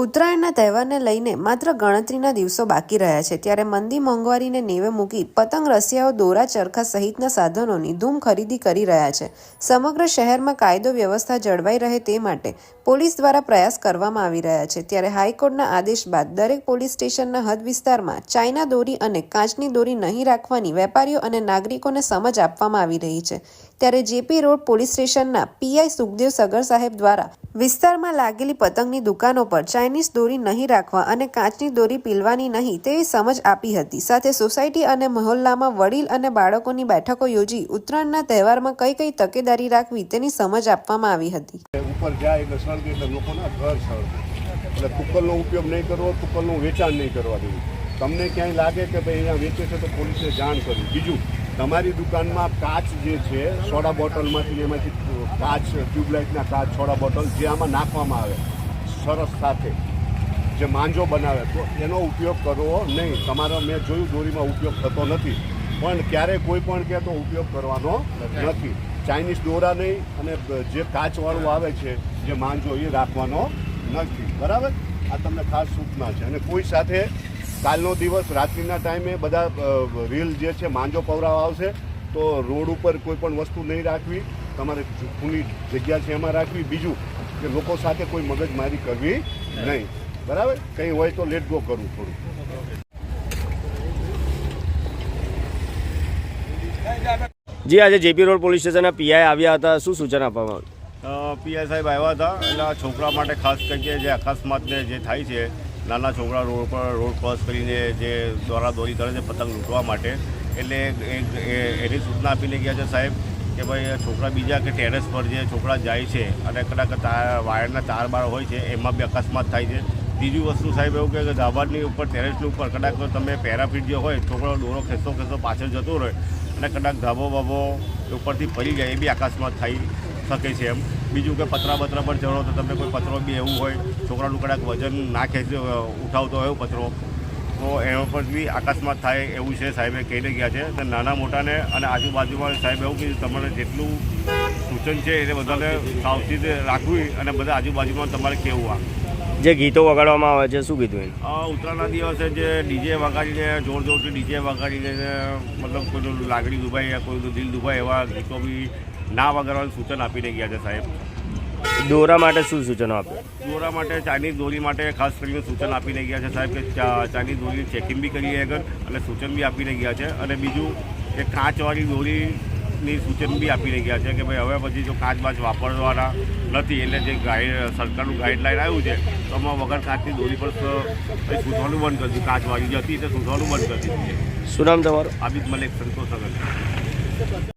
ઉત્તરાયણના તહેવારને લઈને માત્ર ગણતરીના દિવસો બાકી રહ્યા છે. ત્યારે મંદી મોંઘવારીને નેવે મૂકી પતંગ રસિયાઓ દોરા ચરખા સહિતના સાધનોની ધૂમ ખરીદી કરી રહ્યા છે. સમગ્ર શહેરમાં કાયદો વ્યવસ્થા જળવાઈ રહે તે માટે પોલીસ દ્વારા પ્રયાસ કરવામાં આવી રહ્યા છે. ત્યારે હાઈકોર્ટના આદેશ બાદ દરેક પોલીસ સ્ટેશનના હદ વિસ્તારમાં ચાઇના દોરી અને કાચની દોરી નહીં રાખવાની વેપારીઓ અને નાગરિકોને સમજ આપવામાં આવી રહી છે. ત્યારે જેપી રોડ પોલીસ સ્ટેશનના પીઆઈ સુખદેવ સગર સાહેબ દ્વારા વિસ્તારમાં લાગેલી પતંગની દુકાનો પર ચાઇનીઝ દોરી નહીં રાખવા અને કાચની દોરી પીલવાની નહીં તેવી સમજ આપી હતી. સાથે સોસાયટી અને મહોલ્લામાં વડીલ અને બાળકોની બેઠકો યોજી ઉત્તરાયણના તહેવારમાં કઈ કઈ તકેદારી રાખવી તેની સમજ આપવામાં આવી હતી. ઉપર જાય એટલે લોકોના ઘર તુક્કલનો ઉપયોગ નહીં કરવો, કુકરનું વેચાણ નહીં કરવા દેવું. તમને ક્યાંય લાગે કે ભાઈ અહીંયા વેચે છે તો પોલીસને જાણ કરવી બીજું, તમારી દુકાનમાં કાચ જે છે, સોડા બોટલમાંથી એમાંથી કાચ, ટ્યુબલાઇટના કાચ, સોડા બોટલ જે આમાં નાખવામાં આવે સરસ સાથે જે માંજો બનાવે તો એનો ઉપયોગ કરવો નહીં. તમારો મેં જોયું દોરીમાં ઉપયોગ થતો નથી. પણ ક્યારેય કોઈ પણ કે તો ઉપયોગ કરવાનો નથી. ચાઇનીઝ દોરા નહીં અને જે કાચવાળું આવે છે જે માંજો એ રાખવાનો નથી. બરાબર? આ તમને ખાસ સૂચના છે. અને કોઈ સાથે કાલનો દિવસ રાત્રિના ટાઈમે બધા રીલ જે છે માંજો પવરાવ આવશે તો રોડ ઉપર કોઈ પણ વસ્તુ નહીં રાખવી. તમારે ખુલ્લી જગ્યા છે એમાં રાખવી. બીજું કે લોકો સાથે કોઈ મગજમારી કરવી નહીં. બરાબર? કંઈ હોય તો લેટ ગો કરવું થોડું. જી આજે જેપી રોડ પોલીસ સ્ટેશનના પીઆઈ આવ્યા હતા. શું સૂચના આપવામાં આવી પીઆઈ સાહેબ આવ્યા હતા. એટલે આ છોકરા માટે ખાસ કરીને જે અકસ્માતને જે થાય છે નાના છોકરા રોડ પર રોડ ક્રોસ કરીને જે દોરા દોરી કરે છે પતંગ લૂંટવા માટે. એટલે એની સૂચના આપીને ગયા છે સાહેબ. કે ભાઈ છોકરા બીજા કે ટેરેસ પર જે છોકરા જાય છે અને કદાચ તાર વાયરના તાર બાર હોય છે, એમાં બી અકસ્માત થાય છે. બીજી વસ્તુ સાહેબ એવું કે ધાબાની ઉપર, ટેરેસની ઉપર કદાચ તમે પેરાફીટ જે હોય છોકરો દોરો ખેંચતો ખેંચતો પાછળ જતો રહે અને કદાચ ધાબો બાબો ઉપરથી પડી જાય, એ બી અકસ્માત થઈ શકે છે એમ. બીજું કે પતરા બતરા પર ચડો તો તમને કોઈ પતરો બી એવું હોય, છોકરાનું કદાચ વજન ના ખેંચ, ઉઠાવતો હોય પતરો. તો એના પર બી અકસ્માત થાય એવું છે સાહેબે કહીને ગયા છે. તો નાના મોટાને અને આજુબાજુમાં સાહેબ એવું કીધું તમારે જેટલું સૂચન છે એને બધાને સાવચેત રાખવી અને બધા આજુબાજુમાં તમારે કેવું આ. જે ગીતો વગાડવામાં આવે છે શું કીધું એને? ઉત્તરાયણના દિવસે જે ડીજે વગાડીને જોર જોરથી ડીજે વગાડીને મતલબ કોઈનું લાગણી દુભાય યા કોઈનું દિલ દુભાય એવા ગીતો બી ના વગાડવાનું સૂચન આપીને ગયા છે સાહેબ. દોરા માટે શું સૂચનો આપે? દોરા માટે ચાઇનીઝ દોરી માટે ખાસ કરીને સૂચન આપીને ગયા છે સાહેબ કે ચાઇનીઝ દોરી ચેકિંગ બી કરીએ આગળ અને સૂચન બી આપીને ગયા છે. અને બીજું કે કાચવાળી દોરીની સૂચન બી આપીને ગયા છે કે ભાઈ હવે પછી જો કાચ બાચ વાપરવાના નથી એટલે જે ગાઈડ સરકારનું ગાઈડલાઈન આવ્યું છે તો આમાં વગર કાચની દોરી પર સૂચવાનું બંધ કરી દીધું. કાચવાળી જે હતી તે સૂચવાનું બંધ કરી દીધું છે. શું નામ તમારું? આબિદ મલિક સંતોષ